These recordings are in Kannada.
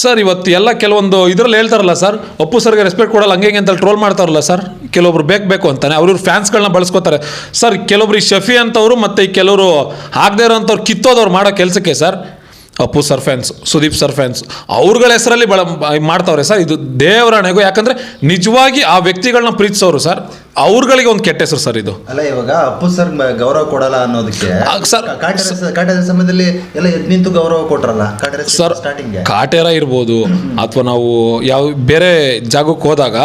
ಸರ್ ಇವತ್ತು ಎಲ್ಲ ಕೆಲವೊಂದು ಇದರಲ್ಲಿ ಹೇಳ್ತಾರಲ್ಲ ಸರ್ ಅಪ್ಪು ಸರ್ಗೆ ರೆಸ್ಪೆಕ್ಟ್ ಕೊಡಲ್ಲ, ಹಂಗೆ ಅಂತ ಟ್ರೋಲ್ ಮಾಡ್ತಾರಲ್ಲ ಸರ್ ಕೆಲವೊಬ್ರು ಬೇಕು ಬೇಕು ಅಂತಾನೆ. ಅವ್ರ ಫ್ಯಾನ್ಸ್ಗಳನ್ನ ಬಳಸ್ಕೋತಾರೆ. ಸರ್ ಕೆಲವೊಬ್ರು ಈ ಶಫಿ ಅಂತವರು ಮತ್ತು ಈ ಕೆಲವರು ಆಗದೇ ಇರೋಂಥವ್ರು ಕಿತ್ತೋದವ್ರು ಮಾಡೋ ಕೆಲಸಕ್ಕೆ sir Appu sir fans Sudeep sir fans ಅವ್ರಗಳ ಹೆಸರಲ್ಲಿ ಬಳ ಮಾಡ್ತಾವ್ರೆ ಸರ್ ಇದು ದೇವರಾಣೆಗೂ ಯಾಕಂದರೆ ನಿಜವಾಗಿ ಆ ವ್ಯಕ್ತಿಗಳನ್ನ ಪ್ರೀತಿಸೋರು ಸರ್ ಅವ್ರುಗಳಿಗೆ ಒಂದು ಕೆಟ್ಟ ಹೆಸರು ಸರ್ ಇದು. ಅಲ್ಲ ಇವಾಗ ಅಪ್ಪು ಸರ್ ಗೌರವ ಕೊಡಲ್ಲ ಅನ್ನೋದಕ್ಕೆ ಸರ್, ಕಾಟೇರ ಕಾಟೇರ ಸಮಯದಲ್ಲಿ ಎಲ್ಲ ಎದ್ ನಿಂತು ಗೌರವ ಕೊಟ್ರಲ್ಲ ಕಾಟೇರ ಸರ್ ಸ್ಟಾರ್ಟಿಂಗ್ ಕಾಟೇರ ಇರ್ಬೋದು ಅಥವಾ ನಾವು ಯಾವ ಬೇರೆ ಜಾಗಕ್ಕೆ ಹೋದಾಗ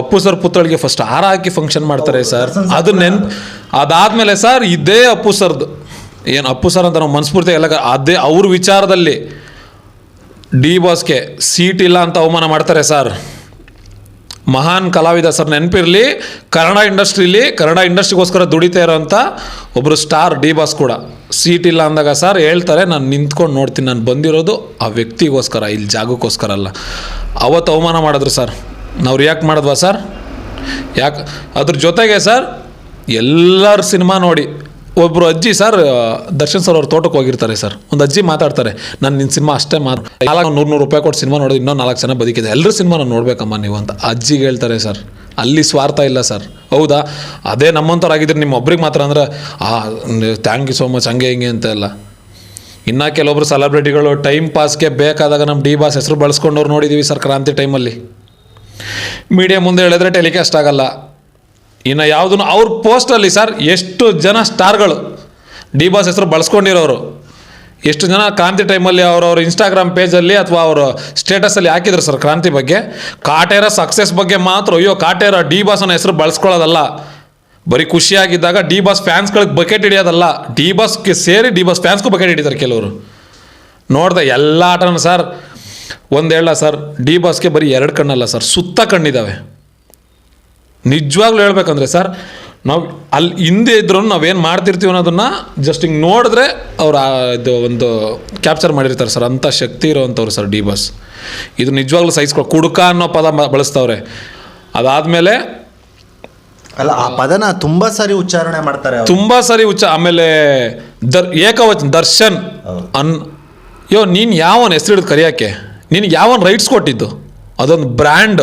ಅಪ್ಪು ಸರ್ ಪುತ್ಥಳಿಗೆ ಫಸ್ಟ್ ಹಾರ ಹಾಕಿ ಫಂಕ್ಷನ್ ಮಾಡ್ತಾರೆ ಸರ್. ಅದು ನೆನ್ ಅದಾದ್ಮೇಲೆ ಸರ್ ಇದೇ ಅಪ್ಪು ಸರ್ದು. ಏನು ಅಪ್ಪು ಸರ್ ಅಂತ ನಾವು ಮನಸ್ಫೂರ್ತಿ ಎಲ್ಲ ಅದೇ ಅವ್ರ ವಿಚಾರದಲ್ಲಿ ಡಿ ಬಾಸ್ಗೆ ಸೀಟ್ ಇಲ್ಲ ಅಂತ ಅವಮಾನ ಮಾಡ್ತಾರೆ ಸರ್. ಮಹಾನ್ ಕಲಾವಿದ ಸರ್ ನೆನಪಿರಲಿ, ಕನ್ನಡ ಇಂಡಸ್ಟ್ರೀಲಿ, ಕನ್ನಡ ಇಂಡಸ್ಟ್ರಿಗೋಸ್ಕರ ದುಡಿತಾ ಇರೋಂಥ ಒಬ್ಬರು ಸ್ಟಾರ್ ಡಿ ಬಾಸ್ ಕೂಡ. ಸೀಟ್ ಇಲ್ಲ ಅಂದಾಗ ಸರ್ ಹೇಳ್ತಾರೆ, ನಾನು ನಿಂತ್ಕೊಂಡು ನೋಡ್ತೀನಿ, ನಾನು ಬಂದಿರೋದು ಆ ವ್ಯಕ್ತಿಗೋಸ್ಕರ ಇಲ್ಲಿ ಜಾಗಕ್ಕೋಸ್ಕರ ಅಲ್ಲ. ಅವತ್ತು ಅವಮಾನ ಮಾಡಿದ್ರು ಸರ್. ನಾವು ರಿಯಾಕ್ಟ್ ಮಾಡಿದ್ವಾ ಸರ್? ಯಾಕೆ, ಅದ್ರ ಜೊತೆಗೆ ಸರ್, ಎಲ್ಲರ ಸಿನಿಮಾ ನೋಡಿ ಒಬ್ಬರು ಅಜ್ಜಿ ಸರ್ ದರ್ಶನ್ ಸರ್ ಅವ್ರ ತೋಟಕ್ಕೆ ಹೋಗಿರ್ತಾರೆ ಸರ್. ಒಂದು ಅಜ್ಜಿ ಮಾತಾಡ್ತಾರೆ, ನಾನು ನಿನ್ನ ಸಿನಿಮಾ ಅಷ್ಟೇ ಮಾತು ನಾಲ್ಕು ನೂರು ನೂರು ರೂಪಾಯಿ ಕೊಟ್ಟು ಸಿನಿಮಾ ನೋಡೋದು ಇನ್ನೂ ನಾಲ್ಕು ಜನ ಬದುಕಿದೆ. ಎಲ್ಲರ ಸಿನಿಮಾನ ನೋಡಬೇಕಮ್ಮ ನೀವು ಅಂತ ಅಜ್ಜಿಗೆ ಹೇಳ್ತಾರೆ ಸರ್. ಅಲ್ಲಿ ಸ್ವಾರ್ಥ ಇಲ್ಲ ಸರ್. ಹೌದಾ? ಅದೇ ನಮ್ಮಂಥವ್ರು ಆಗಿದ್ರೆ ನಿಮ್ಮ ಒಬ್ರಿಗೆ ಮಾತ್ರ ಅಂದ್ರೆ, ಆ ಥ್ಯಾಂಕ್ ಯು ಸೋ ಮಚ್ ಹಂಗೆ ಹಿಂಗೆ ಅಂತ ಎಲ್ಲ. ಇನ್ನು ಕೆಲವೊಬ್ರು ಸೆಲೆಬ್ರಿಟಿಗಳು ಟೈಮ್ ಪಾಸ್ಗೆ ಬೇಕಾದಾಗ ನಮ್ಮ ಡಿ ಬಾಸ್ ಹೆಸರು ಬಳಸ್ಕೊಂಡವ್ರು ನೋಡಿದ್ದೀವಿ ಸರ್ ಕ್ರಾಂತಿ ಟೈಮಲ್ಲಿ ಮೀಡಿಯಾ ಮುಂದೆ ಹೇಳಿದ್ರೆ ಟೆಲಿಕಾಸ್ಟ್ ಆಗಲ್ಲ. ಇನ್ನು ಯಾವುದನ್ನು ಅವ್ರ ಪೋಸ್ಟಲ್ಲಿ ಸರ್ ಎಷ್ಟು ಜನ ಸ್ಟಾರ್ಗಳು ಡಿ ಬಾಸ್ ಹೆಸರು ಬಳಸ್ಕೊಂಡಿರೋರು. ಎಷ್ಟು ಜನ ಕ್ರಾಂತಿ ಟೈಮಲ್ಲಿ ಅವರವ್ರ ಇನ್ಸ್ಟಾಗ್ರಾಮ್ ಪೇಜಲ್ಲಿ ಅಥವಾ ಅವರು ಸ್ಟೇಟಸಲ್ಲಿ ಹಾಕಿದ್ರು ಸರ್ ಕ್ರಾಂತಿ ಬಗ್ಗೆ? ಕಾಟೇರ ಸಕ್ಸಸ್ ಬಗ್ಗೆ ಮಾತ್ರ, ಅಯ್ಯೋ ಕಾಟೇರ ಡಿ ಬಾಸ್ ಅನ್ನೋ ಹೆಸರು ಬಳಸ್ಕೊಳ್ಳೋದಲ್ಲ. ಬರೀ ಖುಷಿಯಾಗಿದ್ದಾಗ ಡಿ ಬಾಸ್ ಫ್ಯಾನ್ಸ್ಗಳಿಗೆ ಬಕೆಟ್ ಹಿಡಿಯೋದಲ್ಲ. ಡಿ ಬಾಸ್ಗೆ ಸೇರಿ ಡಿ ಬಾಸ್ ಫ್ಯಾನ್ಸ್ಗೂ ಬಕೆಟ್ ಹಿಡಿದಾರೆ ಕೆಲವರು. ನೋಡಿದೆ ಎಲ್ಲ ಆಟನೂ ಸರ್ ಒಂದು ಹೇಳ ಸರ್ ಡಿ ಬಾಸ್ಗೆ ಬರೀ ಎರಡು ಕಣ್ಣಲ್ಲ ಸರ್ ಸುತ್ತ ಕಣ್ಣಿದ್ದಾವೆ ನಿಜವಾಗ್ಲೂ ಹೇಳ್ಬೇಕಂದ್ರೆ ಸರ್ ನಾವು ಅಲ್ಲಿ ಹಿಂದೆ ಇದ್ರೂ ನಾವೇನು ಮಾಡ್ತಿರ್ತೀವಿ ಅನ್ನೋದನ್ನು ಜಸ್ಟ್ ಹಿಂಗೆ ನೋಡಿದ್ರೆ ಅವ್ರು ಇದು ಒಂದು ಕ್ಯಾಪ್ಚರ್ ಮಾಡಿರ್ತಾರೆ ಸರ್ ಅಂಥ ಶಕ್ತಿ ಇರೋವಂಥವ್ರು ಸರ್ ಡಿ ಬಸ್ ಇದು ನಿಜವಾಗ್ಲೂ ಸಹಿಸ್ಕೊ ಕುಡುಕ ಅನ್ನೋ ಪದ ಬಳಸ್ತವ್ರೆ. ಅದಾದಮೇಲೆ ಅಲ್ಲ ಆ ಪದನ ತುಂಬಾ ಸಾರಿ ಉಚ್ಚಾರಣೆ ಮಾಡ್ತಾರೆ. ತುಂಬ ಸರಿ ಉಚ್ಚ ಆಮೇಲೆ ದರ್ ಏಕವಚನ ದರ್ಶನ್ ಅನ್ ಯೋ ನೀನು ಯಾವನ್ ಹೆಸರು ಹಿಡಿದು ಕರೆಯೋಕ್ಕೆ ನಿನಗೆ ಯಾವನ್ ರೈಟ್ಸ್ ಕೊಟ್ಟಿದ್ದು? ಅದೊಂದು ಬ್ರ್ಯಾಂಡ್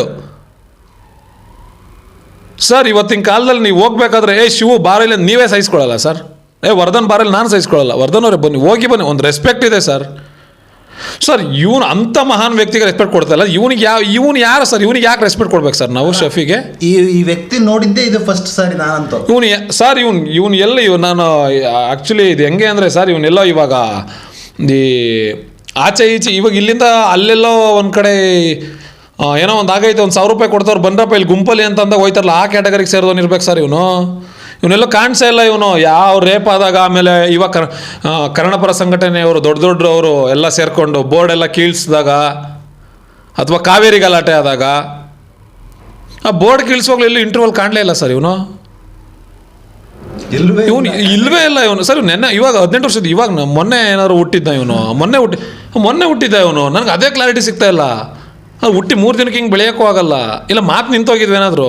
ಸರ್ ಇವತ್ತಿನ ಕಾಲದಲ್ಲಿ ನೀವು ಹೋಗ್ಬೇಕಾದ್ರೆ ಏ ಶಿವು ಬಾರಲ್ಲಿ ನೀವೇ ಸಹಿಸ್ಕೊಳ್ಳಲ್ಲ ಸರ್ ಏ ವರ್ಧನ್ ಬಾರಲ್ಲಿ ನಾನು ಸಹಿಸ್ಕೊಳ್ಳಲ್ಲ. ವರ್ಧನ್ ಅವರೇ ಬನ್ನಿ ಹೋಗಿ ಬನ್ನಿ ಒಂದು ರೆಸ್ಪೆಕ್ಟ್ ಇದೆ ಸರ್ ಸರ್ ಇವನು ಅಂಥ ಮಹಾನ್ ವ್ಯಕ್ತಿಗೆ ರೆಸ್ಪೆಕ್ಟ್ ಕೊಡ್ತಾಯಿಲ್ಲ ಇವನಿಗೆ ಯಾವ ಇವನು ಯಾರು ಸರ್ ಇವನಿಗೆ ಯಾಕೆ ರೆಸ್ಪೆಕ್ಟ್ ಕೊಡ್ಬೇಕು ಸರ್ ನಾವು ಶಫಿಗೆ? ಈ ಈ ವ್ಯಕ್ತಿ ನೋಡಿದ್ದೆ ಇದು ಫಸ್ಟ್ ಸಾರಿ ನಾನಂತೂ. ಇವನು ಸರ್ ಇವನು ಇವನು ಎಲ್ಲ ಇವ್ ನಾನು ಆ್ಯಕ್ಚುಲಿ ಇದು ಹೆಂಗೆ ಅಂದರೆ ಸರ್ ಇವನ್ನೆಲ್ಲ ಇವಾಗ ಈ ಆಚೆ ಈಚೆ ಇವಾಗ ಇಲ್ಲಿಂದ ಅಲ್ಲೆಲ್ಲೋ ಒಂದು ಕಡೆ ಏನೋ ಒಂದು ಆಗೈತೆ ಒಂದು ಸಾವಿರ ರೂಪಾಯಿ ಕೊಡ್ತವ್ರು ಬಂದ್ರಪ್ಪ ಇಲ್ಲಿ ಗುಂಪಲ್ಲಿ ಅಂತ ಅಂದಾಗ ಹೋಯ್ತಾರಲ್ಲ ಆ ಕ್ಯಾಟಗರಿಗೆ ಸೇರಿದವನು ಇರ್ಬೇಕು ಸರ್ ಇವನು. ಇವನ್ನೆಲ್ಲ ಕಾಣಿಸೇ ಇಲ್ಲ ಇವನು. ಯಾವ ರೇಪ್ ಆದಾಗ ಆಮೇಲೆ ಇವಾಗ ಕರ್ ಕನ್ನಡಪರ ಸಂಘಟನೆಯವರು ದೊಡ್ಡ ದೊಡ್ಡವರು ಎಲ್ಲ ಸೇರಿಕೊಂಡು ಬೋರ್ಡ್ ಎಲ್ಲ ಕೀಳ್ಸಿದಾಗ ಅಥವಾ ಕಾವೇರಿ ಗಲಾಟೆ ಆದಾಗ ಆ ಬೋರ್ಡ್ ಕೀಳ್ಸುವಾಗಲೂ ಎಲ್ಲೂ ಇಂಟರ್ವಲ್ ಕಾಣಲೇ ಇಲ್ಲ ಸರ್ ಇವನು. ಇವನು ಇಲ್ವೇ ಇಲ್ಲ ಇವನು. ಸರ್ ನೆನ್ನೆ ಇವಾಗ ಹದಿನೆಂಟು ವರ್ಷದ ಇವಾಗ ಮೊನ್ನೆ ಏನಾದ್ರು ಹುಟ್ಟಿದ್ದ ಇವನು. ಮೊನ್ನೆ ಹುಟ್ಟಿ ಮೊನ್ನೆ ಹುಟ್ಟಿದ್ದ ಇವನು. ನನಗೆ ಅದೇ ಕ್ಲಾರಿಟಿ ಸಿಗ್ತಾ ಇಲ್ಲ. ಅದು ಹುಟ್ಟಿ ಮೂರು ದಿನಕ್ಕೆ ಹಿಂಗೆ ಬೆಳೆಯೋಕ್ಕೂ ಆಗಲ್ಲ. ಇಲ್ಲ ಮಾತು ನಿಂತೋಗಿದ್ವಿ ಏನಾದರೂ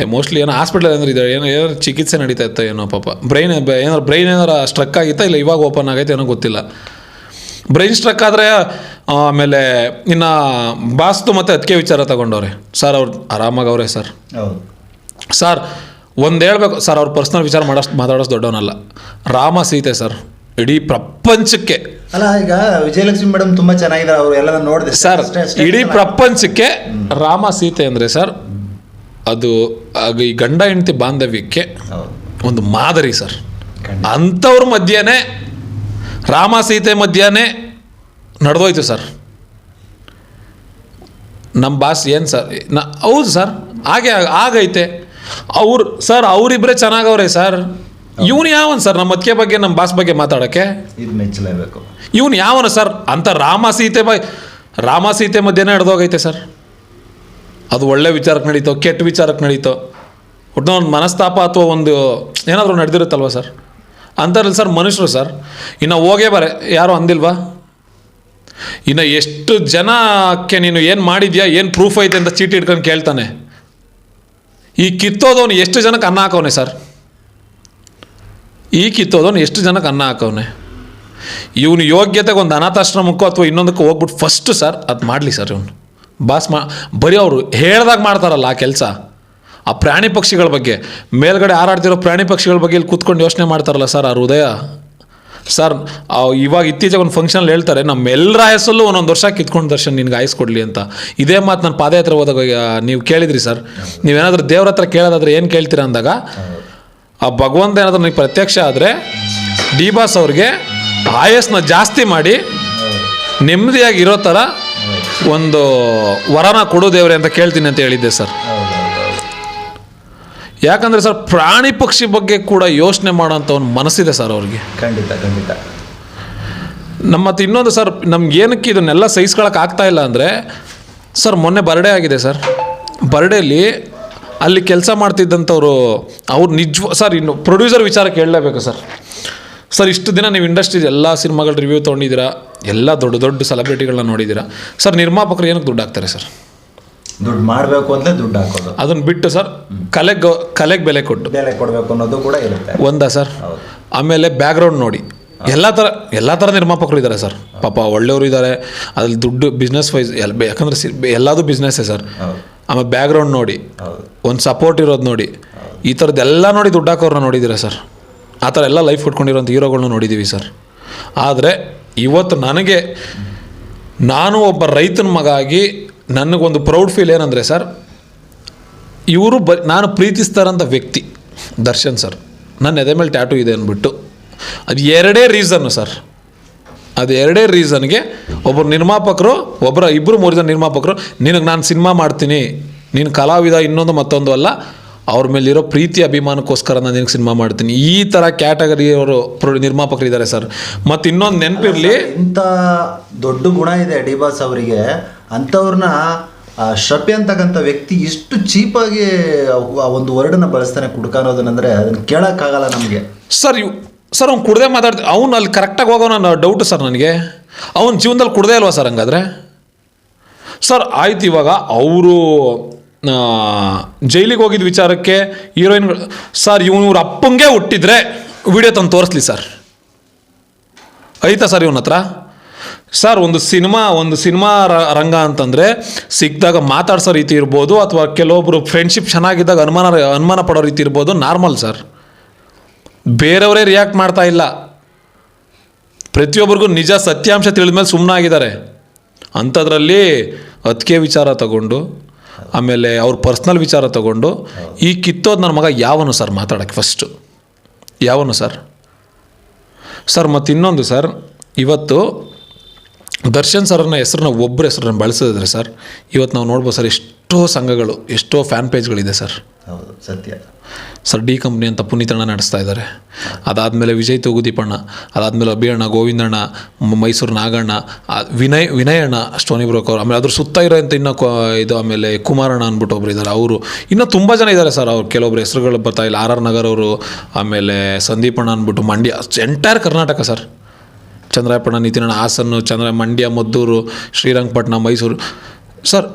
ಏ ಮೋಸ್ಟ್ಲಿ ಏನೋ ಹಾಸ್ಪಿಟಲ್ ಏನಾದ್ರು ಇದೆ ಏನೋ ಏನಾದ್ರು ಚಿಕಿತ್ಸೆ ನಡೀತಾ ಇತ್ತ ಏನೋ ಪಾಪ. ಬ್ರೈನ್ ಏನಾರು ಬ್ರೈನ್ ಏನಾರು ಸ್ಟ್ರಕ್ ಆಗಿತ್ತಾ ಇಲ್ಲ ಇವಾಗ ಓಪನ್ ಆಗೈತೆ ಏನೋ ಗೊತ್ತಿಲ್ಲ. ಬ್ರೈನ್ ಸ್ಟ್ರಕ್ ಆದರೆ ಆಮೇಲೆ ಇನ್ನು ಬಾಸ್ತು ಮತ್ತು ಅದಕ್ಕೆ ವಿಚಾರ ತಗೊಂಡವ್ರೆ. ಸರ್ ಅವ್ರು ಆರಾಮಾಗವ್ರೆ ಸರ್ ಹೌದು. ಸರ್ ಒಂದು ಹೇಳ್ಬೇಕು ಸರ್ ಅವ್ರ ಪರ್ಸ್ನಲ್ ವಿಚಾರ ಮಾಡೋಷ್ಟು ಮಾತಾಡೋಷ್ಟು ದೊಡ್ಡವನಲ್ಲ. ರಾಮ ಸೀತೆ ಸರ್ ಇಡೀ ಪ್ರಪಂಚಕ್ಕೆ. ಅಲ್ಲ ಈಗ ವಿಜಯಲಕ್ಷ್ಮಿ ಮೇಡಮ್ ತುಂಬಾ ಚೆನ್ನಾಗಿದ್ದಾರೆ ಅವರು ಎಲ್ಲ ನೋಡಿದೆ. ಸರ್ ಇಡೀ ಪ್ರಪಂಚಕ್ಕೆ ರಾಮ ಸೀತೆ ಅಂದರೆ ಸರ್ ಅದು ಆಗ ಈ ಗಂಡ ಹೆಂಡತಿ ಬಾಂಧವ್ಯಕ್ಕೆ ಒಂದು ಮಾದರಿ ಸರ್. ಅಂಥವ್ರ ಮಧ್ಯೆನೇ ರಾಮ ಸೀತೆ ಮಧ್ಯೆನೇ ನಡೆದೋಯ್ತು ಸರ್ ನಮ್ಮ ಬಾಸ್ ಏನು ಸರ್ ನಾ ಹೌದು ಸರ್ ಹಾಗೆ ಆಗ- ಆಗೈತೆ. ಅವ್ರು ಸರ್ ಅವರಿಬ್ಬರೇ ಚೆನ್ನಾಗವ್ರೆ ಸರ್ ಇವನು ಯಾವನ್ ಸರ್? ನಮ್ಮ ಅದಕ್ಕೆ ಬಗ್ಗೆ ನಮ್ಮ ಬಾಸ್ ಬಗ್ಗೆ ಮಾತಾಡೋಕ್ಕೆ? ಇದು ಮೆಚ್ಚಲೇಬೇಕು. ಇವನು ಯಾವನ ಸರ್? ಅಂತ ರಾಮ ಸೀತೆ ಬೈ ರಾಮ ಸೀತೆ ಮಧ್ಯೆ ಹಿಡ್ದೋಗೈತೆ ಸರ್. ಅದು ಒಳ್ಳೆ ವಿಚಾರಕ್ಕೆ ನಡೀತೋ ಕೆಟ್ಟ ವಿಚಾರಕ್ಕೆ ನಡೀತೋ. ಒಟ್ಟು ಒಂದು ಮನಸ್ತಾಪ ಅಥವಾ ಒಂದು ಏನಾದರೂ ನಡೆದಿರುತ್ತಲ್ವ ಸರ್? ಅಂತಾರಲ್ಲ ಸರ್ ಮನುಷ್ಯರು ಸರ್ ಇನ್ನು ಹೋಗೇ ಬರೆ. ಯಾರು ಅಂದಿಲ್ವಾ? ಇನ್ನು ಎಷ್ಟು ಜನಕ್ಕೆ ನೀನು ಏನು ಮಾಡಿದ್ಯಾ ಏನು ಪ್ರೂಫ್ ಐತೆ ಅಂತ ಚೀಟಿ ಇಟ್ಕೊಂಡು ಕೇಳ್ತಾನೆ. ಈ ಕಿತ್ತೋದವನು ಎಷ್ಟು ಜನಕ್ಕೆ ಅನ್ನ ಹಾಕೋನೆ ಸರ್? ಈ ಕಿತ್ತೋದವನು ಎಷ್ಟು ಜನಕ್ಕೆ ಅನ್ನ ಹಾಕವನೆ? ಇವನು ಯೋಗ್ಯತೆಗೆ ಒಂದು ಅನಾಥಾಶ್ರಮಕ್ಕೋ ಅಥವಾ ಇನ್ನೊಂದಕ್ಕೂ ಹೋಗ್ಬಿಟ್ಟು ಫಸ್ಟ್ ಸರ್ ಅದು ಮಾಡಲಿ ಸರ್ ಇವನು. ಬಾಸ್ ಮಾ ಬರೀ ಅವರು ಹೇಳ್ದಾಗ ಮಾಡ್ತಾರಲ್ಲ ಆ ಕೆಲಸ. ಆ ಪ್ರಾಣಿ ಪಕ್ಷಿಗಳ ಬಗ್ಗೆ. ಮೇಲ್ಗಡೆ ಹಾರಾಡ್ತಿರೋ ಪ್ರಾಣಿ ಪಕ್ಷಿಗಳ ಬಗ್ಗೆ ಇಲ್ಲಿ ಕೂತ್ಕೊಂಡು ಯೋಚನೆ ಮಾಡ್ತಾರಲ್ಲ ಸರ್ ಆ ಹೃದಯ. ಸರ್ ಇವಾಗ ಇತ್ತೀಚೆಗೆ ಒಂದು ಫಂಕ್ಷನಲ್ಲಿ ಹೇಳ್ತಾರೆ ನಮ್ಮೆಲ್ಲರ ಹೆಸರಲ್ಲೂ ಒಂದೊಂದು ವರ್ಷ ಕಿತ್ಕೊಂಡು ದರ್ಶನ ನಿನ್ಗೆ ಆಯಿಸ್ಕೊಡ್ಲಿ ಕೊಡಲಿ ಅಂತ. ಇದೇ ಮಾತು ನಾನು ಪಾದಯಾತ್ರೆ ಹೋದಾಗ ನೀವು ಕೇಳಿದ್ರಿ ಸರ್ ನೀವೇನಾದರೂ ದೇವ್ರ ಹತ್ರ ಕೇಳೋದಾದ್ರೆ ಏನು ಕೇಳ್ತೀರಾ ಅಂದಾಗ ಆ ಭಗವಂತ ಏನಾದರೂ ನನಗೆ ಪ್ರತ್ಯಕ್ಷ ಆದರೆ ಡಿ ಬಾಸ್ ಅವ್ರಿಗೆ ಆಯಸ್ನ ಜಾಸ್ತಿ ಮಾಡಿ ನೆಮ್ಮದಿಯಾಗಿ ಇರೋ ಥರ ಒಂದು ವರನ ಕೊಡು ದೇವ್ರೆ ಅಂತ ಕೇಳ್ತೀನಿ ಅಂತ ಹೇಳಿದ್ದೆ ಸರ್. ಯಾಕಂದರೆ ಸರ್ ಪ್ರಾಣಿ ಪಕ್ಷಿ ಬಗ್ಗೆ ಕೂಡ ಯೋಚನೆ ಮಾಡೋಂಥ ಒಂದು ಮನಸ್ಸಿದೆ ಸರ್ ಅವ್ರಿಗೆ. ಖಂಡಿತ ಖಂಡಿತ. ನಮ್ಮ ಮತ್ತು ಇನ್ನೊಂದು ಸರ್ ನಮ್ಗೆ ಏನಕ್ಕೆ ಇದನ್ನೆಲ್ಲ ಸಹಿಸ್ಕೊಳಕ್ಕೆ ಆಗ್ತಾ ಇಲ್ಲ ಅಂದರೆ ಸರ್ ಮೊನ್ನೆ ಬರ್ಡೇ ಆಗಿದೆ ಸರ್. ಬರ್ಡೇಲಿ ಅಲ್ಲಿ ಕೆಲಸ ಮಾಡ್ತಿದ್ದಂಥವ್ರು ಅವ್ರು ನಿಜ ಸರ್ ಇನ್ನು ಪ್ರೊಡ್ಯೂಸರ್ ವಿಚಾರ ಕೇಳಲೇಬೇಕು ಸರ್. ಸರ್ ಇಷ್ಟು ದಿನ ನೀವು ಇಂಡಸ್ಟ್ರಿ ಎಲ್ಲ ಸಿನಿಮಾಗಳ ರಿವ್ಯೂ ತೊಗೊಂಡಿದ್ದೀರಾ? ಎಲ್ಲ ದೊಡ್ಡ ದೊಡ್ಡ ಸೆಲೆಬ್ರಿಟಿಗಳನ್ನ ನೋಡಿದ್ದೀರಾ? ಸರ್ ನಿರ್ಮಾಪಕರು ಏನಕ್ಕೆ ದುಡ್ಡು ಹಾಕ್ತಾರೆ ಸರ್? ದುಡ್ಡು ಮಾಡಬೇಕು ಅಂತ ದುಡ್ಡು ಹಾಕೋದು. ಅದನ್ನು ಬಿಟ್ಟು ಸರ್ ಕಲೆಗೆ ಕಲೆಗೆ ಬೆಲೆ ಕೊಟ್ಟು. ಬೆಲೆ ಕೊಡಬೇಕು ಅನ್ನೋದು ಕೂಡ ಇರುತ್ತೆ. ಒಂದಾ ಸರ್. ಆಮೇಲೆ ಬ್ಯಾಕ್ಗ್ರೌಂಡ್ ನೋಡಿ. ಎಲ್ಲ ಥರ ಎಲ್ಲ ಥರ ನಿರ್ಮಾಪಕರು ಇದ್ದಾರೆ ಸರ್. ಪಾಪ ಒಳ್ಳೆಯವರು ಇದ್ದಾರೆ ಅದ್ರಲ್ಲಿ ದುಡ್ಡು ಬಿಸ್ನೆಸ್ ವೈಸ್ ಎಲ್ಲ ಯಾಕಂದ್ರೆ ಸಿ ಎಲ್ಲದೂ ಬಿಸ್ನೆಸ್ಸೇ ಸರ್. ಆಮೇಲೆ ಬ್ಯಾಕ್ಗ್ರೌಂಡ್ ನೋಡಿ ಒಂದು ಸಪೋರ್ಟ್ ಇರೋದು ನೋಡಿ. ಈ ಥರದ್ದೆಲ್ಲ ನೋಡಿ ದುಡ್ಡು ಹಾಕೋರನ್ನ ನೋಡಿದ್ದೀರಾ ಸರ್? ಆ ಥರ ಎಲ್ಲ ಲೈಫ್ ಕೊಟ್ಕೊಂಡಿರೋಂಥ ಹೀರೋಗಳನ್ನ ನೋಡಿದ್ದೀವಿ ಸರ್. ಆದರೆ ಇವತ್ತು ನನಗೆ ನಾನು ಒಬ್ಬ ರೈತನ ಮಗ ಆಗಿ ನನಗೊಂದು ಪ್ರೌಡ್ ಫೀಲ್ ಏನಂದರೆ ಸರ್ ಇವರು ಬ ನಾನು ಪ್ರೀತಿಸ್ತಾರಂಥ ವ್ಯಕ್ತಿ ದರ್ಶನ್ ಸರ್. ನನ್ನ ಎದೆ ಮೇಲೆ ಟ್ಯಾಟೂ ಇದೆ ಅಂದ್ಬಿಟ್ಟು. ಅದು ಎರಡೇ ರೀಸನ್ನು ಸರ್. ಅದು ಎರಡೇ ರೀಸನ್ಗೆ ಒಬ್ಬರು ನಿರ್ಮಾಪಕರು ಒಬ್ಬರ ಇಬ್ಬರು ಮೂರು ಜನ ನಿರ್ಮಾಪಕರು ನಿನಗೆ ನಾನು ಸಿನಿಮಾ ಮಾಡ್ತೀನಿ ನೀನು ಕಲಾವಿದ ಇನ್ನೊಂದು ಮತ್ತೊಂದು ಅಲ್ಲ ಅವ್ರ ಮೇಲಿರೋ ಪ್ರೀತಿ ಅಭಿಮಾನಕ್ಕೋಸ್ಕರ ನಾನು ನಿನಗೆ ಸಿನಿಮಾ ಮಾಡ್ತೀನಿ. ಈ ಥರ ಕ್ಯಾಟಗರಿಯವರು ಪ್ರೊ ನಿರ್ಮಾಪಕರು ಇದ್ದಾರೆ ಸರ್. ಮತ್ತು ಇನ್ನೊಂದು ನೆನಪಿರಲಿ. ಇಂಥ ದೊಡ್ಡ ಗುಣ ಇದೆ ಡಿ ಬಾಸ್ ಅವರಿಗೆ ಅಂಥವ್ರನ್ನ ಶ್ರಪ್ಯ ಅಂತಕ್ಕಂಥ ವ್ಯಕ್ತಿ ಇಷ್ಟು ಚೀಪಾಗಿ ಆ ಒಂದು ವರ್ಡನ್ನು ಬಳಸ್ತಾನೆ ಕುಡ್ಕ ಅದನ್ನು ಅದನ್ನ ಕೇಳೋಕ್ಕಾಗಲ್ಲ ನಮಗೆ. ಸರ್ ಇವ್ ಸರ್, ಅವ್ನು ಕುಡ್ದೆ ಮಾತಾಡ್ತೀನಿ ಅವ್ನು ಅಲ್ಲಿ ಕರೆಕ್ಟಾಗಿ ಹೋಗೋ ನನ್ನ ಡೌಟು ಸರ್ ನನಗೆ. ಅವ್ನ ಜೀವನದಲ್ಲಿ ಕುಡ್ದೇ ಅಲ್ವಾ ಸರ್ ಹಂಗಾದ್ರೆ? ಸರ್, ಆಯ್ತು ಇವಾಗ ಅವರು ಜೈಲಿಗೆ ಹೋಗಿದ್ದ ವಿಚಾರಕ್ಕೆ ಹೀರೋಯಿನ್ಗಳು ಸರ್ ಇವ್ರ ಅಪ್ಪಂಗೆ ಹುಟ್ಟಿದ್ರೆ ವಿಡಿಯೋ ತಂದು ತೋರಿಸ್ಲಿ ಸರ್. ಐತಾ ಸರ್ ಇವನ ಹತ್ರ? ಸರ್, ಒಂದು ಸಿನಿಮಾ ಒಂದು ಸಿನಿಮಾ ರಂಗ ಅಂತಂದರೆ ಸಿಕ್ಕಿದಾಗ ಮಾತಾಡ್ಸೋ ರೀತಿ ಇರ್ಬೋದು ಅಥವಾ ಕೆಲವೊಬ್ಬರು ಫ್ರೆಂಡ್ಶಿಪ್ ಚೆನ್ನಾಗಿದ್ದಾಗ ಅನುಮಾನ ಅನುಮಾನ ಪಡೋ ರೀತಿ ಇರ್ಬೋದು ನಾರ್ಮಲ್ ಸರ್. ಬೇರೆಯವರೇ ರಿಯಾಕ್ಟ್ ಮಾಡ್ತಾ ಇಲ್ಲ. ಪ್ರತಿಯೊಬ್ಬರಿಗೂ ನಿಜ ಸತ್ಯಾಂಶ ತಿಳಿದ ಮೇಲೆ ಸುಮ್ಮನಾಗಿದ್ದಾರೆ ಅಂಥದ್ರಲ್ಲಿ ಅದಕ್ಕೆ ವಿಚಾರ ತಗೊಂಡು, ಆಮೇಲೆ ಅವ್ರ ಪರ್ಸ್ನಲ್ ವಿಚಾರ ತಗೊಂಡು, ಈ ಕಿತ್ತೋದು ನನ್ನ ಮಗ ಯಾವನು ಸರ್ ಮಾತಾಡೋಕ್ಕೆ ಫಸ್ಟು ಯಾವನು ಸರ್ ಸರ್ ಮತ್ತು ಇನ್ನೊಂದು ಸರ್ ಇವತ್ತು ದರ್ಶನ್ ಸರ್ನ ಹೆಸರನ್ನ ಒಬ್ಬರ ಹೆಸರನ್ನ ಬಳಸಿದ್ರೆ ಸರ್ ಇವತ್ತು ನಾವು ನೋಡ್ಬೋದು ಸರ್ ಎಷ್ಟೋ ಸಂಘಗಳು ಎಷ್ಟೋ ಫ್ಯಾನ್ ಪೇಜ್ಗಳಿದೆ ಸರ್. ಹೌದು ಸತ್ಯ. ಸರ್ ಡಿ ಕಂಪ್ನಿ ಅಂತ ಪುನೀತಣ್ಣ ನಡೆಸ್ತಾ ಇದ್ದಾರೆ. ಅದಾದಮೇಲೆ ವಿಜಯ್ ತೂಗುದೀಪಣ್ಣ ಅದಾದಮೇಲೆ ಅಭಿಯಣ್ಣ ಗೋವಿಂದಣ್ಣ ಮೈಸೂರು ನಾಗಣ್ಣ ವಿನಯ್ ವಿನಯಣ್ಣ ಸ್ಟೋನಿ ಬ್ರೋಕರ್ ಆಮೇಲೆ ಅದ್ರ ಸುತ್ತ ಇರೋಂಥ ಇನ್ನೂ ಕೊ- ಇದು ಆಮೇಲೆ ಕುಮಾರಣ್ಣ ಅಂದ್ಬಿಟ್ಟು ಒಬ್ರು ಇದ್ದಾರೆ. ಅವರು ಇನ್ನೂ ತುಂಬ ಜನ ಇದ್ದಾರೆ ಸರ್. ಅವ್ರು ಕೆಲವೊಬ್ರು ಹೆಸರುಗಳು ಬರ್ತಾ ಇಲ್ಲ. ಆರ್ ಆರ್ ನಗರ್ ಅವರು ಆಮೇಲೆ ಸಂದೀಪಣ್ಣ ಅಂದ್ಬಿಟ್ಟು ಮಂಡ್ಯ ಎಂಟೈರ್ ಕರ್ನಾಟಕ ಸರ್. ಚಂದ್ರಾಯಪಟ್ಟಣ ನಿತಿನಣ್ಣ ಹಾಸನ್ನು ಚಂದ್ರ ಮಂಡ್ಯ ಮದ್ದೂರು ಶ್ರೀರಂಗಪಟ್ಟಣ ಮೈಸೂರು. ಸರ್